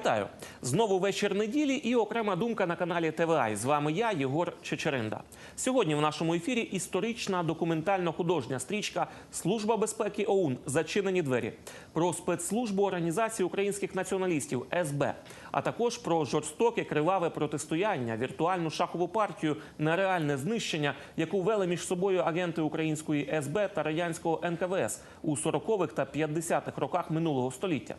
Вітаю! Знову вечір неділі і окрема думка на каналі ТВА. З вами я, Єгор Чечеринда. Сьогодні в нашому ефірі історична документально-художня стрічка Служба безпеки ОУН Зачинені двері про спецслужбу організації українських націоналістів СБ, а також про жорстоке криваве протистояння, віртуальну шахову партію, нереальне знищення, яку вели між собою агенти української СБ та радянського НКВС у 40-х та 50-х роках минулого століття.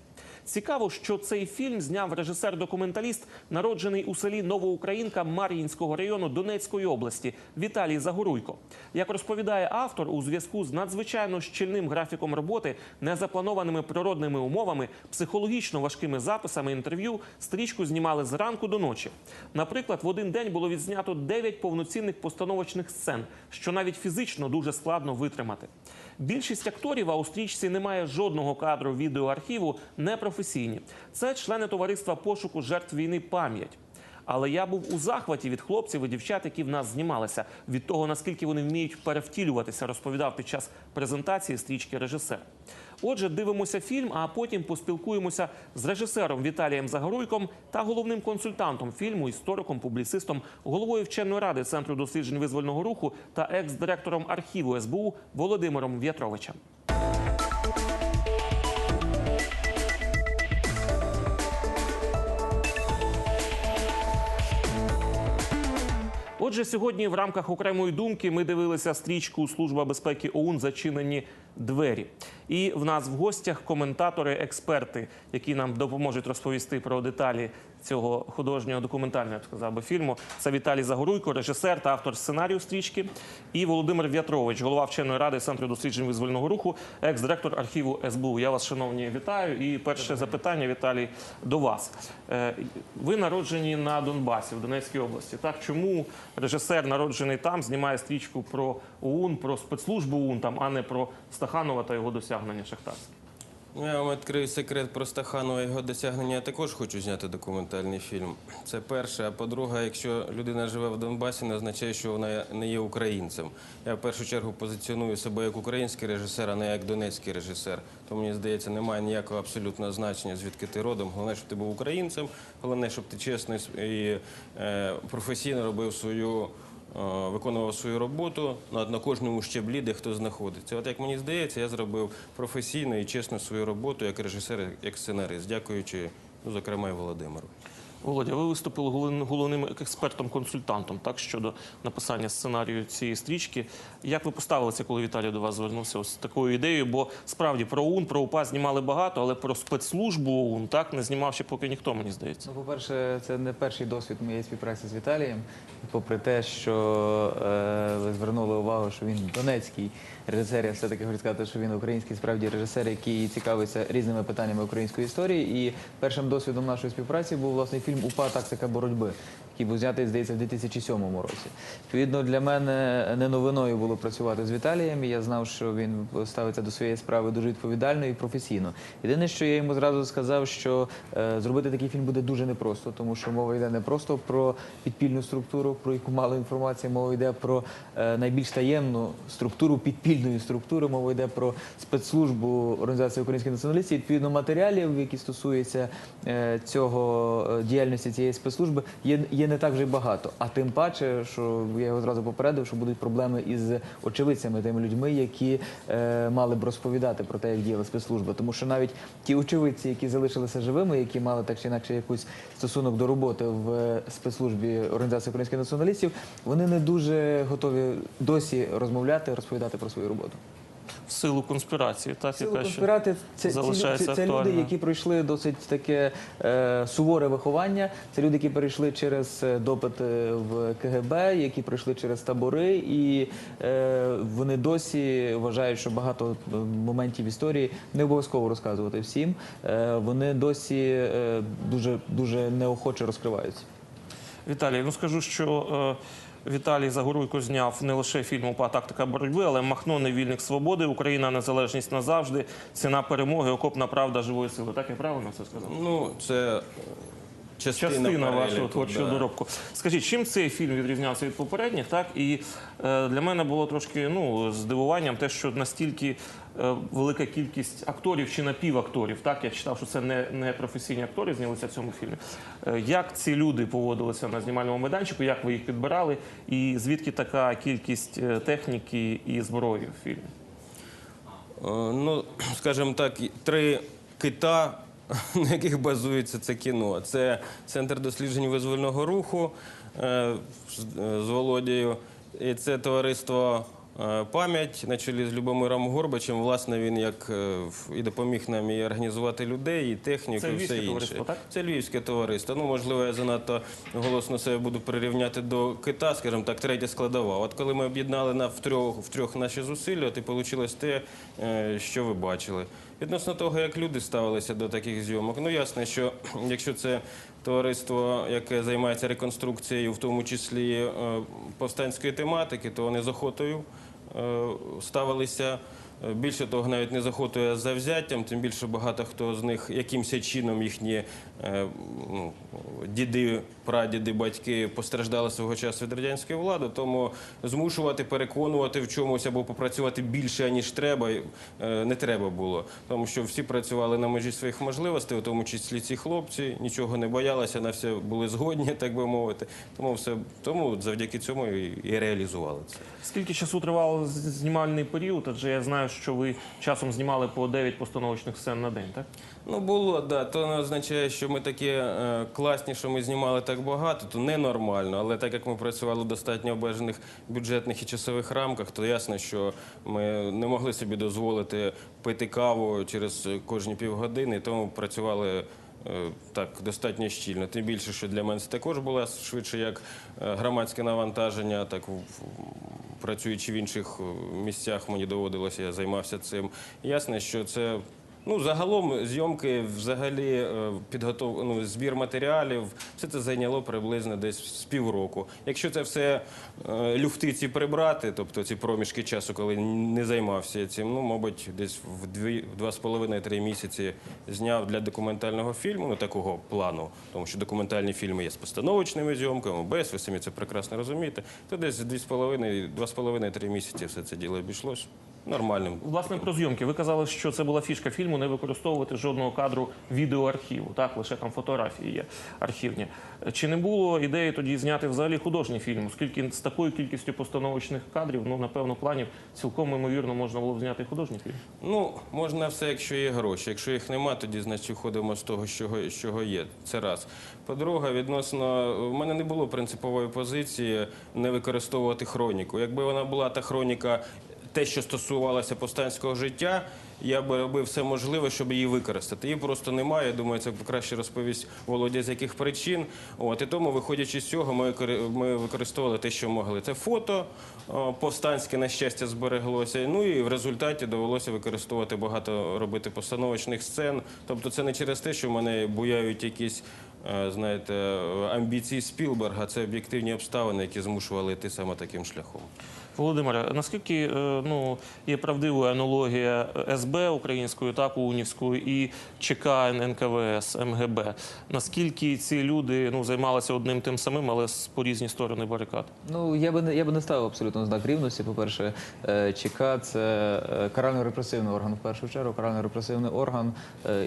Цікаво, що цей фільм зняв режисер-документаліст, народжений у селі Новоукраїнка Мар'їнського району Донецької області Віталій Загоруйко. Як розповідає автор, у зв'язку з надзвичайно щільним графіком роботи, незапланованими природними умовами, психологічно важкими записами інтерв'ю, стрічку знімали зранку до ночі. Наприклад, в один день було відзнято 9 повноцінних постановочних сцен, що навіть фізично дуже складно витримати. Більшість акторів, а у стрічці немає жодного кадру відеоархіву, непрофесійні. Це члени товариства пошуку жертв війни пам'ять. Але я був у захваті від хлопців і дівчат, які в нас знімалися, від того наскільки вони вміють перевтілюватися, розповідав під час презентації стрічки режисер. Отже, дивимося фільм, а потім поспілкуємося з режисером Віталієм Загоруйком та головним консультантом фільму, істориком, публіцистом, головою вченої ради Центру досліджень визвольного руху та екс-директором архіву СБУ Володимиром В'ятровичем. Отже, сьогодні в рамках окремої думки ми дивилися стрічку Служба безпеки ОУН Зачинені двері. І в нас в гостях коментатори, експерти, які нам допоможуть розповісти про деталі цього художнього документального, сказав би, фільму. Це Віталій Загоруйко, режисер та автор сценарію стрічки, і Володимир В'ятрович, голова вченої ради Центру досліджень визвольного руху, екс-директор архіву СБУ. Я вас, шановні, вітаю. І перше запитання, Віталій, до вас. Е, Ви народжені на Донбасі, в Донецькій області. Так, чому режисер, народжений там, знімає стрічку про ОУН, про спецслужбу ОУН, там, а не про Стаханова та його досягнення шахтарські? Ну, Я вам відкрию секрет про Стаханова і його досягнення. Я також хочу зняти документальний фільм. Це перше. А по-друге, якщо людина живе в Донбасі, не означає, що вона не є українцем. Я в першу чергу позиціоную себе як український режисер, а не як донецький режисер. То мені здається, немає ніякого абсолютного значення, звідки ти родом. Головне, щоб ти був українцем. Головне, щоб ти чесно і е, професійно робив свою. Е, Виконував свою роботу на, кожному щеблі, де хто знаходиться. От як мені здається, я зробив професійно і чесно свою роботу як режисер, як сценарист, дякуючи, ну, зокрема, і Володимиру. Володя, ви виступили головним- експертом-консультантом так щодо написання сценарію цієї стрічки. Як ви поставилися, коли Віталій до вас звернувся з такою ідеєю? Бо справді про ОУН, про УПА знімали багато, але про спецслужбу ОУН так не знімав ще поки ніхто, мені здається. Ну, по-перше, це не перший досвід моєї співпраці з Віталієм. Попри те, що е, ви звернули увагу, що він донецький режисер, я все-таки хочу сказати, що він український справді режисер, який цікавиться різними питаннями української історії. І першим досвідом нашої співпраці був власне фільм УПА Тактика боротьби, який був знятий, здається, в 2007 році. Відповідно, для мене не новиною було працювати з Віталієм. і Я знав, що він ставиться до своєї справи дуже відповідально і професійно. Єдине, що я йому зразу сказав, що е, зробити такий фільм буде дуже непросто, тому що мова йде не просто про підпільну структуру, про яку мало інформації, мова йде про е, найбільш таємну структуру підпільної структури, мова йде про спецслужбу організації українських націоналістів. Відповідно, матеріалів, які стосуються е, цього е, діяльності цієї спецслужби, є, є не так вже й багато. А тим паче, що я його зразу попередив, що будуть проблеми із очевидцями, тими людьми, які е, мали б розповідати про те, як діяла спецслужба. Тому що навіть ті очевидці, які залишилися живими, які мали так чи інакше якийсь стосунок до роботи в спецслужбі організації українських націоналістів, вони не дуже готові досі розмовляти, розповідати про свою роботу. Силу конспірації, так Сили яка ще конспірати це, залишається це, це люди, які пройшли досить таке е, суворе виховання. Це люди, які перейшли через е, допит е, в КГБ, які пройшли через табори, і е, вони досі вважають, що багато е, моментів історії не обов'язково розказувати всім. Е, вони досі е, дуже дуже неохоче розкриваються. Віталій, ну скажу, що е, Віталій Загоруйко зняв не лише фільм «УПА. Тактика боротьби, але Махно невільник свободи, Україна незалежність назавжди, ціна перемоги, окопна правда живої сили. Так я правильно це сказав? Ну, це частина, частина вашого творчого да. доробку. Скажіть, чим цей фільм відрізнявся від попередніх? Так і е, для мене було трошки ну здивуванням, те, що настільки е, велика кількість акторів чи напівакторів. Так я читав, що це не, не професійні актори знялися в цьому фільмі. Е, як ці люди поводилися на знімальному майданчику? Як ви їх підбирали? І звідки така кількість е, техніки і зброї в фільмі? Е, Ну, скажімо так, три кита, на яких базується це кіно. Це Центр досліджень визвольного руху е, е, з Володією, і це товариство. Е, Пам'ять на чолі з Любомиром Горбачем, власне, він як е, і допоміг нам і організувати людей, і техніку, і все інше. так? Це львівське товариство. Ну, можливо, я занадто голосно себе буду прирівняти до кита, скажімо так, третя складова. От коли ми об'єднали на втрьох, втрьох наші зусилля, і вийшло те, е, що ви бачили. Відносно того, як люди ставилися до таких зйомок, ну ясно, що якщо це товариство, яке займається реконструкцією, в тому числі повстанської тематики, то вони з охотою ставилися. Більше того, навіть не захотує за взяттям, тим більше багато хто з них якимось чином їхні е, ну, діди, прадіди, батьки постраждали свого часу від радянської влади, тому змушувати, переконувати в чомусь або попрацювати більше, ніж треба, е, не треба було. Тому що всі працювали на межі своїх можливостей, у тому числі ці хлопці, нічого не боялися, на все були згодні, так би мовити. Тому все тому завдяки цьому і реалізували це. Скільки часу тривав знімальний період? Адже я знаю, що ви часом знімали по 9 постановочних сцен на день, так? Ну було, да. То не означає, що ми такі е, класні, що ми знімали так багато, то ненормально. Але так як ми працювали в достатньо обмежених бюджетних і часових рамках, то ясно, що ми не могли собі дозволити пити каву через е, кожні півгодини, тому працювали. е, Так, достатньо щільно. Тим більше, що для мене це також було швидше як е, громадське навантаження, так працюючи в інших е, місцях, мені доводилося, я займався цим. Ясно, що це Ну, загалом зйомки, взагалі, е, підготов... ну, збір матеріалів, все це зайняло приблизно десь з півроку. Якщо це все е, люфтиці прибрати, тобто ці проміжки часу, коли не займався цим, ну, мабуть, десь в дві, в два з половиною-три місяці зняв для документального фільму, ну, такого плану, тому що документальні фільми є з постановочними зйомками, без, ви самі це прекрасно розумієте, то десь дві з половиною, два з половиною-три місяці все це діло обійшлось нормальним. Власне, про зйомки. Ви казали, що це була фішка фільму не використовувати жодного кадру відеоархіву. Так, лише там фотографії є архівні. Чи не було ідеї тоді зняти взагалі художній фільм, оскільки з такою кількістю постановочних кадрів, ну напевно, планів цілком ймовірно можна було б зняти художній фільм. Ну, можна все, якщо є гроші. Якщо їх нема, тоді значить виходимо з того, з чого є. Це раз. По-друге, відносно в мене не було принципової позиції не використовувати хроніку. Якби вона була та хроніка, те, що стосувалося повстанського життя. Я би робив все можливе, щоб її використати. Її просто немає. Думаю, це краще розповість Володя з яких причин. От і тому, виходячи з цього, ми, ми використовували те, що могли. Це фото повстанське, на щастя, збереглося. Ну і в результаті довелося використовувати багато робити постановочних сцен. Тобто, це не через те, що мене буяють якісь. е, Знаєте, амбіції Спілберга це об'єктивні обставини, які змушували йти саме таким шляхом. Володимире, наскільки е, ну, є правдивою аналогія СБ українською, так, УНівською і ЧК НКВС, МГБ? Наскільки ці люди ну, займалися одним тим самим, але по різні сторони барикад? Ну я би не я би не ставив абсолютно знак рівності. По-перше, е, ЧК це е, карально-репресивний орган в першу чергу, карально-репресивний орган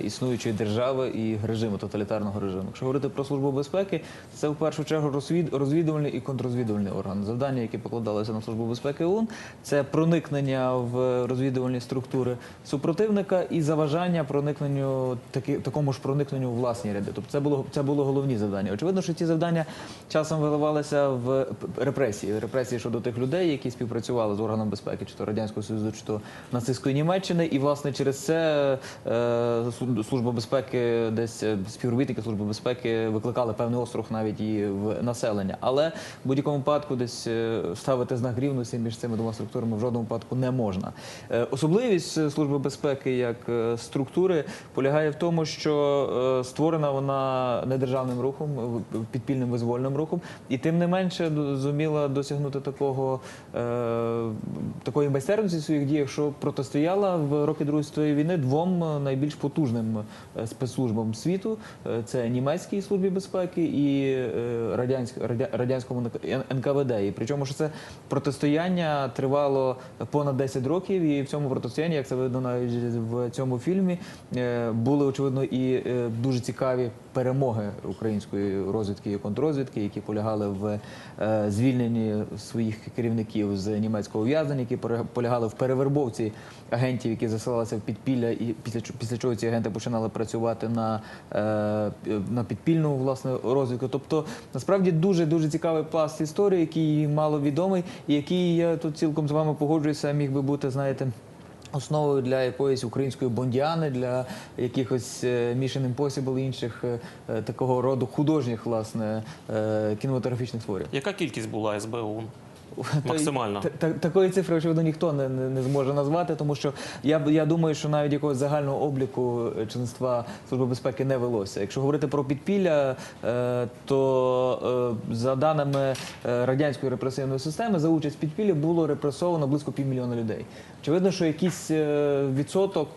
існуючої держави і режиму тоталітарного режиму. Якщо говорити про службу безпеки, це в першу чергу розвід, розвідувальний і контррозвідувальний орган. Завдання, які покладалися на службу безпеки ОУН, це проникнення в розвідувальні структури супротивника і заважання проникненню таки, такому ж проникненню у власні ряди. Тобто це було це було головні завдання. Очевидно, що ці завдання часом виливалися в репресії, репресії щодо тих людей, які співпрацювали з органом безпеки, чи то радянського союзу, чи то нацистської Німеччини, і власне через це е, служба безпеки, десь е, співробітники служби безпеки викликали певний острах навіть і в населення. Але в будь-якому випадку десь е, ставити знак рівності між цими двома структурами в жодному випадку не можна. Е, Особливість е, служби безпеки як е, структури полягає в тому, що створена вона недержавним рухом, підпільним визвольним рухом, і тим не менше зуміла досягнути такого такої майстерності в своїх діях, що протистояла в роки Другої світової війни двом найбільш потужним спецслужбам світу: це німецька. царській службі безпеки і радянському НКВД. І причому що це протистояння тривало понад 10 років, і в цьому протистоянні, як це видно навіть в цьому фільмі, е, були очевидно і е, дуже цікаві перемоги української розвідки і контррозвідки, які полягали в е, звільненні своїх керівників з німецького ув'язнення, які полягали в перевербовці агентів, які засилалися в підпілля, і після після чого ці агенти починали працювати на, е, на підпільну власне розвідку. Тобто насправді дуже дуже цікавий пласт історії, який мало відомий, і який я тут цілком з вами погоджуюся, міг би бути, знаєте. Основою для якоїсь української бондіани, для якихось е, Mission Impossible і інших е, такого роду художніх власне е, кінематографічних творів. Яка кількість була СБ ОУН? Та- Максимально. та- та- такої цифри, очевидно, ніхто не, не, зможе назвати, тому що я, я думаю, що навіть якогось загального обліку членства Служби безпеки не велося. Якщо говорити про підпілля, е, то е, за даними е, радянської репресивної системи, за участь в підпіллі було репресовано близько півмільйона людей. Очевидно, що якийсь відсоток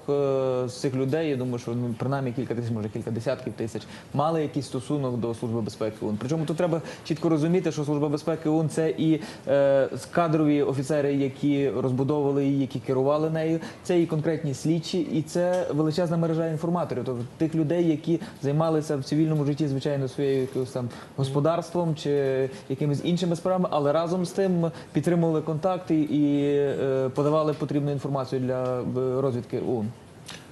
з цих людей, я думаю, що ну, принаймні кілька тисяч, може кілька десятків тисяч, мали якийсь стосунок до Служби безпеки ОУН. Причому тут треба чітко розуміти, що Служба безпеки ОУН це і кадрові офіцери, які розбудовували її, які керували нею, це і конкретні слідчі, і це величезна мережа інформаторів, тобто тих людей, які займалися в цивільному житті, звичайно, своєю якимось там господарством чи якимись іншими справами, але разом з тим підтримували контакти і е, подавали потрібну інформацію для е, розвідки ОУН.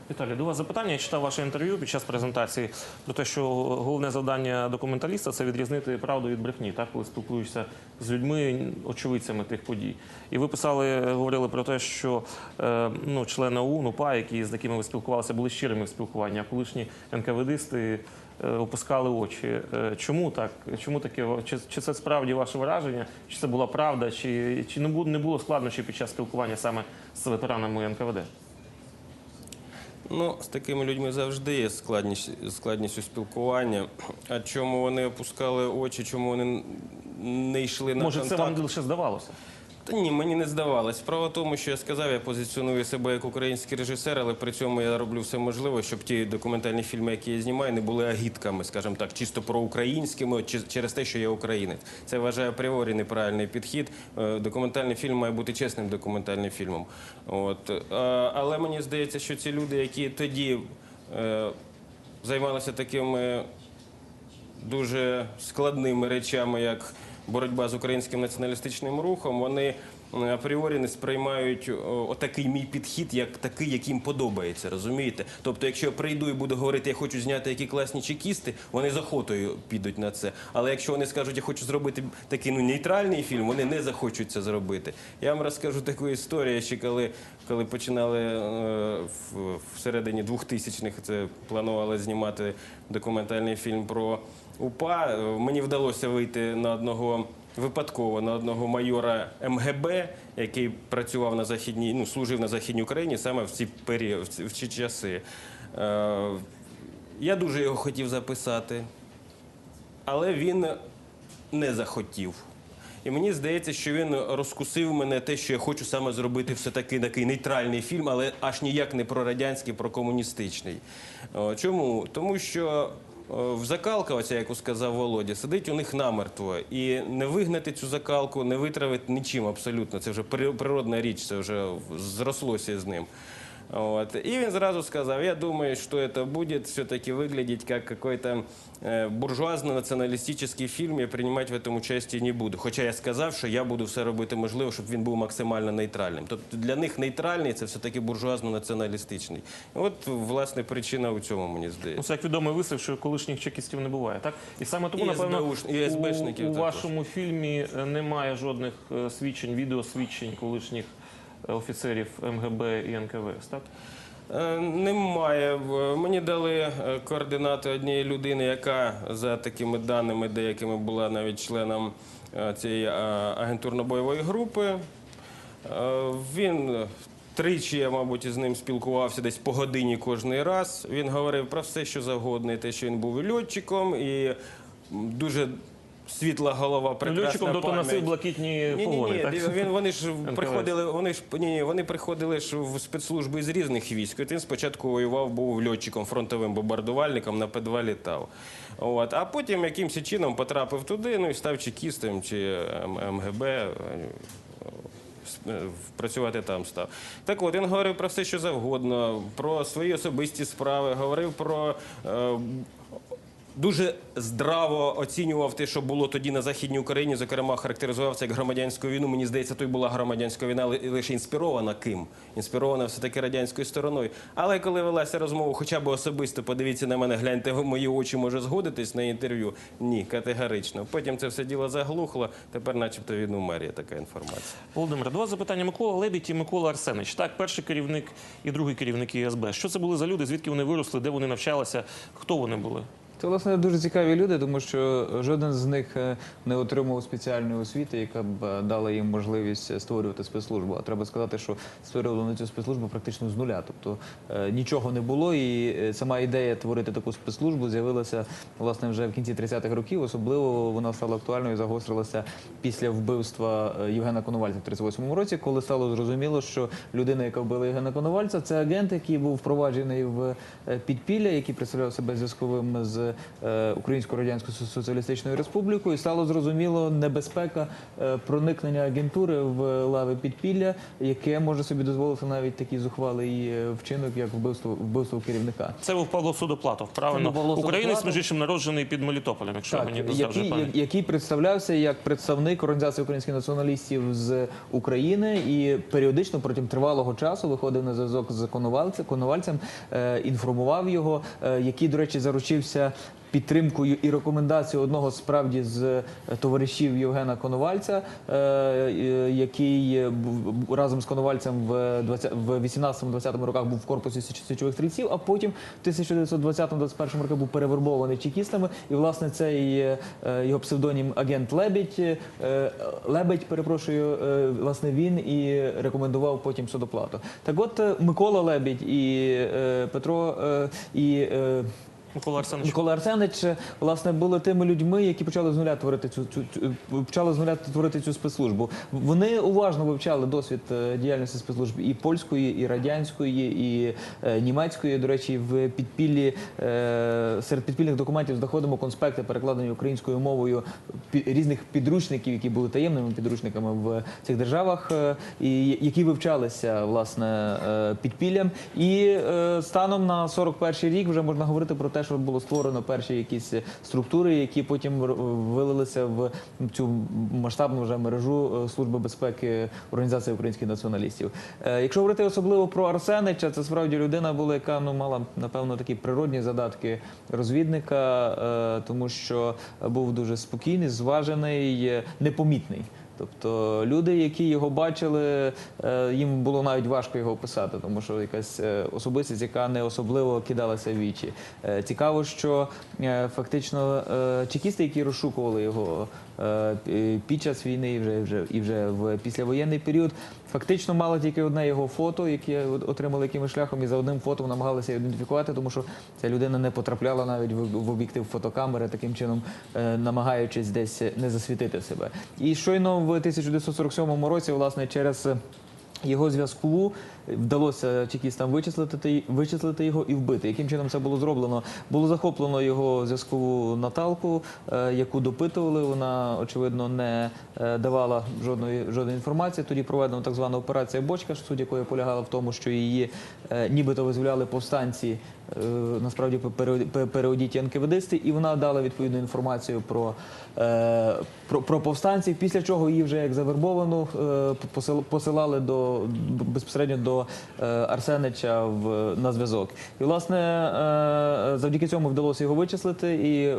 Віталій, до вас запитання. Я читав ваше інтерв'ю під час презентації про те, що головне завдання документаліста це відрізнити правду від брехні, так коли спілкуєшся з людьми, очевидцями тих подій. І ви писали, говорили про те, що е, ну, члени ОУН, УПА, які з якими ви спілкувалися, були щирими в спілкуванні, а колишні НКВДисти е, опускали очі. Е, Чому так? Чому таке? Чи, чи це справді ваше враження? Чи це була правда? Чи, чи не було, складнощів під час спілкування саме з ветеранами НКВД? Ну, з такими людьми завжди є складність, складність у спілкуванні. А чому вони опускали очі, чому вони не йшли на Може, це вам лише здавалося? Та ні, мені не здавалось. Справа в тому, що я сказав, я позиціоную себе як український режисер, але при цьому я роблю все можливе, щоб ті документальні фільми, які я знімаю, не були агітками, скажімо так, чисто проукраїнськими через те, що я українець. Це вважаю апріорі неправильний підхід. Е, Документальний фільм має бути чесним документальним фільмом. От. Е, Але мені здається, що ці люди, які тоді е, займалися такими дуже складними речами, як боротьба з українським націоналістичним рухом, вони е, апріорі не сприймають отакий мій підхід як такий, як їм подобається. Розумієте? Тобто, якщо я прийду і буду говорити, я хочу зняти які класні чекісти, вони з охотою підуть на це. Але якщо вони скажуть, я хочу зробити такий ну нейтральний фільм, вони не захочуть це зробити. Я вам розкажу таку історію, ще коли, коли починали е, всередині 2000-х, це планували знімати документальний фільм про УПА. Мені вдалося вийти на одного випадково на одного майора МГБ, який працював на західній, ну служив на західній Україні саме в ці період, в ці, часи. Е, я дуже його хотів записати, але він не захотів. І мені здається, що він розкусив мене те, що я хочу саме зробити все таки такий нейтральний фільм, але аж ніяк не про радянський, про комуністичний. Чому? Тому що в закалка, оця, яку сказав Володя, сидить у них намертво. І не вигнати цю закалку, не витравити нічим абсолютно. Це вже при- природна річ, це вже зрослося з ним. Вот. И він зразу сказав, я думаю, что это будет все-таки выглядеть как какой-то э, буржуазно-националистический фильм, я принимать в этом участие не буду. Хоча я сказав, що я буду все робити можливо, щоб він був максимально нейтральним. Тобто для них нейтральний це все-таки буржуазно-націоналістичний. От, власне, причина у цьому, мені Ну, здається. це як відомий вислів, що колишніх чекістів не буває, так? І саме тому, І напевно, СБУш- і СБшників у, у також. вашому фільмі е, немає жодних е, свідчень, відеосвідчень колишніх е, офіцерів МГБ і НКВС, так? Е, Немає. Мені дали е, координати однієї людини, яка за такими даними деякими була навіть членом е, цієї агентурно-бойової групи. Він тричі, я, мабуть, із ним спілкувався десь по годині кожний раз. Він говорив про все, що завгодно, і те, що він був льотчиком, і дуже світла голова, Ну, прекрасна тобто пам'ять. носив блакитні Ні, ні, погони, ні, так? він вони ж приходили. Вони ж ні, ні, вони приходили ж в спецслужби з різних військ. От він спочатку воював, був льотчиком, фронтовим бомбардувальником на П-2 літав. От а потім якимось чином потрапив туди, ну і став чекістом чи М- МГБ. е, е, Працювати там став. Так от він говорив про все, що завгодно, про свої особисті справи, говорив про. Е, Дуже здраво оцінював те, що було тоді на західній Україні. Зокрема, характеризував це як громадянську війну. Мені здається, то й була громадянська війна, лише інспірована ким? Інспірована все таки радянською стороною. Але коли велася розмова, хоча б особисто подивіться на мене, гляньте в мої очі, може згодитись на інтерв'ю. Ні, категорично. Потім це все діло заглухло. Тепер, начебто, він умер. Така інформація. Володимир, до вас запитання Микола Лебідь і Микола Арсенич. Так, перший керівник і другий керівник ІСБ. Що це були за люди? Звідки вони виросли? Де вони навчалися? Хто вони були? Це власне дуже цікаві люди, тому що жоден з них е, не отримав спеціальної освіти, яка б е, дала їм можливість е, створювати спецслужбу. А треба сказати, що створювали цю спецслужбу практично з нуля. Тобто нічого не було, і сама ідея творити таку спецслужбу з'явилася власне вже в кінці 30-х років. Особливо вона стала актуальною і загострилася після вбивства Євгена Коновальця в 38-му році, коли стало зрозуміло, що людина, яка вбила Євгена Коновальця, це агент, який був впроваджений в підпілля, який представляв себе зв'язковим з е, Українською радянською соціалістичною республікою. І стало зрозуміло небезпека е, проникнення агентури в лави підпілля, яке може собі дозволити навіть такий зухвалий е, вчинок, як вбивство вбивство керівника. Це був Павло Судоплатов, правильно? Павло Українець, між іншим, народжений під Мелітополем, якщо Так, мені не завжди який, пам'ять. який представлявся як представник організації українських націоналістів з України і періодично протягом тривалого часу виходив на зв'язок з Коновальцем, інформував його, який, до речі, заручився. Підтримкою і рекомендацією одного справді з е, товаришів Євгена Коновальця, е, е, який разом з Коновальцем в 20 в 18-20 роках був в корпусі Січ- січових стрільців, а потім в 1920-21 роках був перевербований чекістами. І власне цей його псевдонім агент Лебідь Лебедь, перепрошую, власне він і рекомендував потім судоплату. Так от Микола Лебідь і Петро і. Микола Арсенович. Микола Арсенич е, власне були тими людьми, які почали з нуля творити цю, цю, почали з нуля творити цю спецслужбу. Вони уважно вивчали досвід е, діяльності спецслужб і польської, і радянської, і е, німецької. До речі, в підпіллі е, серед підпільних документів знаходимо конспекти, перекладені українською мовою різних підручників, які були таємними підручниками в цих державах, е, і які вивчалися власне е, підпіллям. І е, станом на 41 рік вже можна говорити про те, що було створено перші якісь структури, які потім вилилися в цю масштабну вже мережу е, служби безпеки Організації українських націоналістів. Е, Якщо говорити особливо про Арсенича, це справді людина була, яка ну мала напевно такі природні задатки розвідника, е, тому що був дуже спокійний, зважений, непомітний. Тобто люди, які його бачили, е, їм було навіть важко його описати, тому що якась е, особистість, яка не особливо кидалася в вічі. Е, Цікаво, що фактично чекісти, які розшукували його під час війни і вже, вже, і вже в післявоєнний період, фактично мали тільки одне його фото, яке отримали якимось шляхом, і за одним фото намагалися ідентифікувати, тому що ця людина не потрапляла навіть в, об'єктив фотокамери, таким чином е, намагаючись десь не засвітити себе. І щойно в 1947 році, власне, через е, його зв'язку вдалося чекістам вичислити, вичислити його і вбити. Яким чином це було зроблено? Було захоплено його зв'язкову Наталку, е, яку допитували. Вона очевидно не е, давала жодної жодної інформації. Тоді проведена так звана операція Бочка, суть якої полягала в тому, що її е, нібито визволяли повстанці. Насправді пере- пе- переодіті НКВДисти, і вона дала відповідну інформацію про, про, про повстанців. Після чого її вже як завербовану посил- посилали до безпосередньо до е, Арсенича в на зв'язок. І власне е, завдяки цьому вдалося його вичислити, і е,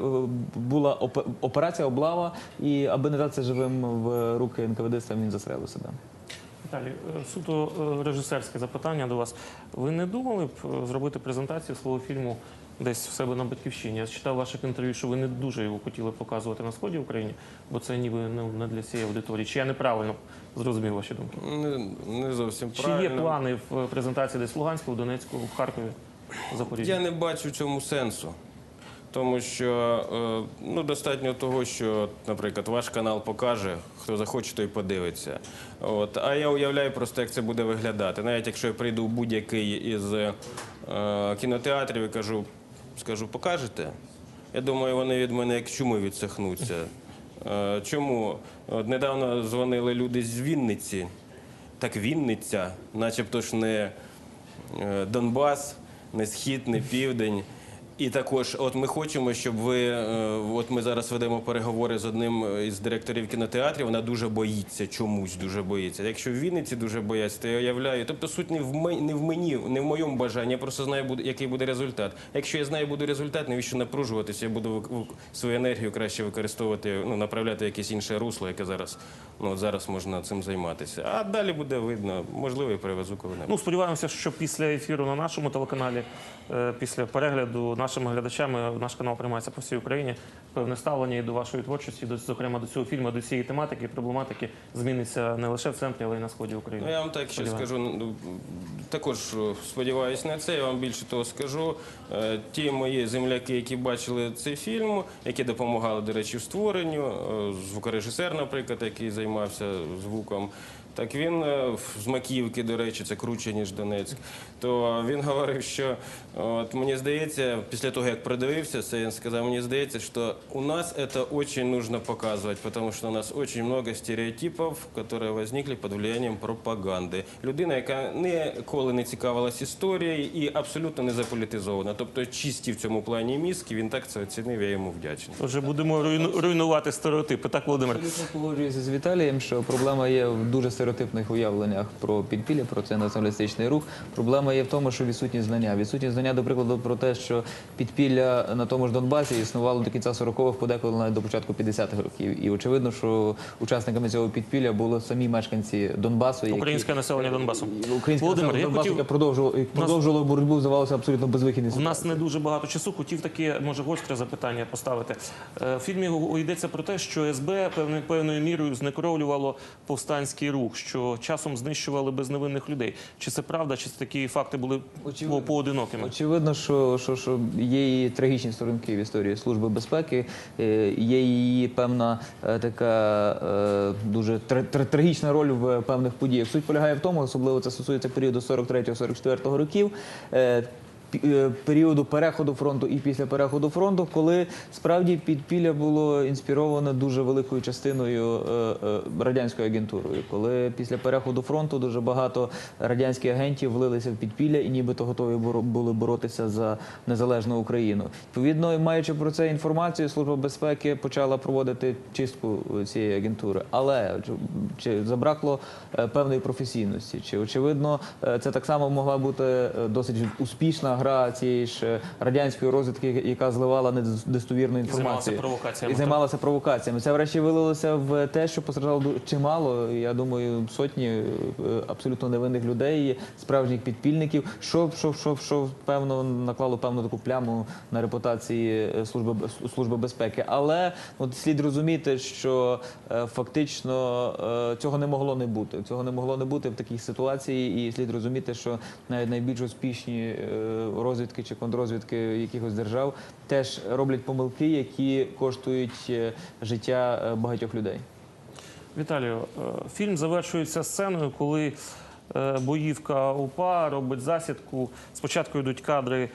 була операція облава. І аби не дати живим в руки НКВД, він застрелив себе. Віталій, суто режисерське запитання до вас. Ви не думали б зробити презентацію свого фільму десь в себе на батьківщині? Я читав ваших інтерв'ю, що ви не дуже його хотіли показувати на сході України, бо це ніби ну, не для цієї аудиторії. Чи я неправильно зрозумів ваші думки? Не, не зовсім Чи є плани в е, презентації десь в Луганську, в Донецьку, в Харкові, в Запоріжжі? Я не бачу в цьому сенсу. Тому що е, ну, достатньо того, що, наприклад, ваш канал покаже, хто захоче, той подивиться. От. А я уявляю просто, як це буде виглядати. Навіть якщо я прийду в будь-який із е, кінотеатрів і кажу, скажу, покажете? Я думаю, вони від мене як чуми відсахнуться. Е, Чому? От недавно дзвонили люди з Вінниці. Так Вінниця, начебто ж не е, Донбас, не Схід, не Південь. І також, от ми хочемо, щоб ви, е, от ми зараз ведемо переговори з одним із директорів кінотеатрів, вона дуже боїться, чомусь дуже боїться. Якщо в Вінниці дуже бояться, то я уявляю. Тобто суть не в мені, не в мені, не в моєму бажанні, я просто знаю, який буде результат. Якщо я знаю, буде результат, навіщо напружуватися? Я буду свою енергію краще використовувати, ну, направляти якесь інше русло, яке зараз, ну, зараз можна цим займатися. А далі буде видно, можливо, і привезу коли-небудь. Ну, сподіваємося, що після ефіру на нашому телеканалі, е, після перегляду нашими глядачами, наш канал приймається по всій Україні. Певне ставлення і до вашої творчості, до, зокрема до цього фільму, до цієї тематики, проблематики зміниться не лише в центрі, але й на сході України. Ну, я вам так ще скажу. ну, Також е, сподіваюсь на це. Я вам більше того скажу. Е, Ті мої земляки, які бачили цей фільм, які допомагали, до речі, в створенню, е, звукорежисер, наприклад, який займався звуком. Так він е, в- з Макіївки, до речі, це круче, ніж Донецьк. То він говорив, що от мені здається, після того як продивився це, він сказав, мені здається, що у нас це дуже нужно показувати, тому що у нас дуже багато стереотипів, які возникли під влиянием пропаганди. Людина, яка ніколи не цікавилась історією і абсолютно не заполітизована. Тобто чисті в цьому плані мізки, він так це оцінив, я йому вдячний. Отже, будемо руйну- руйнувати стереотипи. Так, Володимир. Погоджуюся з Віталієм, що проблема є в дуже стереотипних уявленнях про підпілля, про цей націоналістичний рух. Проблема є в тому, що відсутні знання. Відсутні знання, до прикладу, про те, що підпілля на тому ж Донбасі існувало до кінця 40-х, подеколи навіть до початку 50-х років. І очевидно, що учасниками цього підпілля були самі мешканці Донбасу, які Українське населення Донбасу. Українське Володимир, населення Донбасу, хотів- яке продовжувало, продовжувало боротьбу, здавалося абсолютно безвихідній У нас не дуже багато часу. Хотів таке, може, гостре запитання поставити. Е, В фільмі йдеться про те, що СБ певною певною мірою знекровлювало повстанський рух, що часом знищували безневинних людей. Чи це правда, чи це такі факти були Очевидно. поодинокими? Очевидно, що, що, що є її трагічні сторінки в історії Служби безпеки, е, є її певна е, така е, дуже тр- тр- трагічна роль в певних подіях. Суть полягає в тому, особливо це стосується періоду 43-44 років. Е, Періоду переходу фронту і після переходу фронту, коли справді підпілля було інспіровано дуже великою частиною е, е, радянською агентурою. Коли після переходу фронту дуже багато радянських агентів влилися в підпілля і нібито готові були боротися за незалежну Україну. Відповідно, маючи про це інформацію, служба безпеки почала проводити чистку цієї агентури. Але чи, забракло певної професійності? Чи очевидно, це так само могла бути досить успішна гра цієї ж е, радянської розвідки, яка зливала недостовірну інформацію провокаціями, і займалася провокаціями. Це врешті вилилося в те, що постраждало чимало. Я думаю, сотні е, абсолютно невинних людей, справжніх підпільників, що, що, що, що певно наклало певну таку пляму на репутації е, служби служби безпеки. Але от слід розуміти, що фактично цього не могло не бути. Цього не могло не бути в такій ситуації, і слід розуміти, що навіть найбільш успішні розвідки чи контррозвідки якихось держав теж роблять помилки, які коштують е, життя е, багатьох людей. Віталію, е, фільм завершується сценою, коли боївка УПА робить засідку. Спочатку йдуть кадри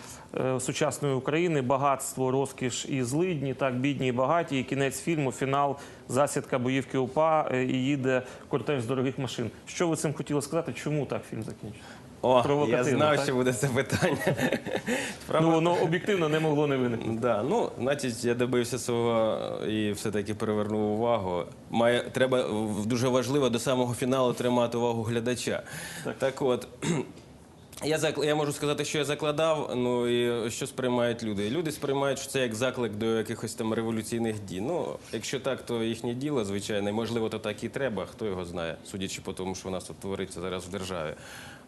сучасної України, багатство, розкіш і злидні, так бідні і багаті. І кінець фільму, фінал, засідка боївки УПА і їде кортеж з дорогих машин. Що ви цим хотіли сказати? Чому так фільм закінчився? О, я Провокативно, знав, так? що буде це питання. Справа Ну воно об'єктивно не могло не виникнути. Да, ну, значить, я добився свого і все-таки привернув увагу. Має, треба в- дуже важливо до самого фіналу тримати увагу глядача. Так, от. Я, закл... я можу сказати, що я закладав, ну і що сприймають люди. Люди сприймають, що це як заклик до якихось там революційних дій. Ну, якщо так, то їхнє діло, звичайно, і можливо, то так і треба, хто його знає, судячи по тому, що у нас тут твориться зараз в державі.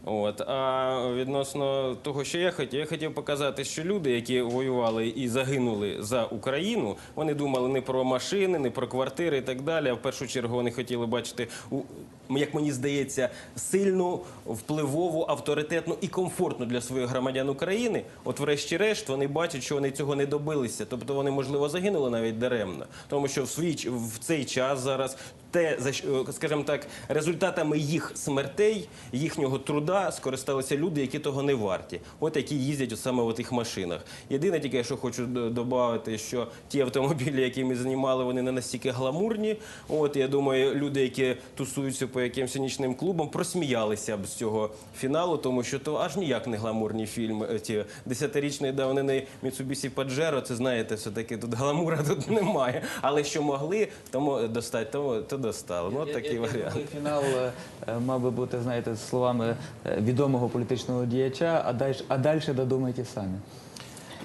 От. А відносно того, що я хотів, я хотів показати, що люди, які воювали і загинули за Україну, вони думали не про машини, не про квартири і так далі. А в першу чергу вони хотіли бачити, як мені здається, сильну, впливову, авторитетну і комфортно для своїх громадян України, от врешті-решт вони бачать, що вони цього не добилися. Тобто вони, можливо, загинули навіть даремно. Тому що в свій в цей час зараз те, за е, скажімо так, результатами їх смертей, їхнього труда скористалися люди, які того не варті. От які їздять саме в тих машинах. Єдине тільки, що хочу додати, що ті автомобілі, які ми знімали, вони не настільки гламурні. От я думаю, люди, які тусуються по якимось нічним клубам, просміялися б з цього фіналу, тому що то аж ніяк не гламурні фільми. е, Ті десятирічної давнини Mitsubishi Pajero, це знаєте, все таки тут гламура тут немає. Але що могли, тому достати, тому то достали. Ну, от такий варіант. Фінал е, е, мав би бути, знаєте, словами е, відомого політичного діяча, а далі, а далі додумайте самі.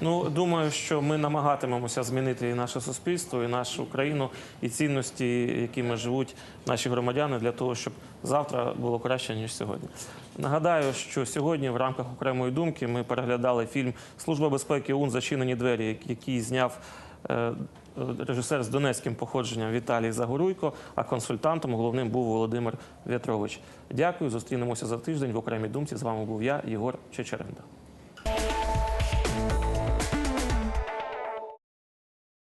Ну, думаю, що ми намагатимемося змінити і наше суспільство, і нашу країну, і цінності, якими живуть наші громадяни, для того, щоб завтра було краще ніж сьогодні. Нагадаю, що сьогодні в рамках окремої думки ми переглядали фільм Служба безпеки ОУН Зачинені двері, який зняв. Режисер з донецьким походженням Віталій Загоруйко, а консультантом головним був Володимир В'ятрович. Дякую, зустрінемося за тиждень в окремій думці. З вами був я, Єгор Чечеренда.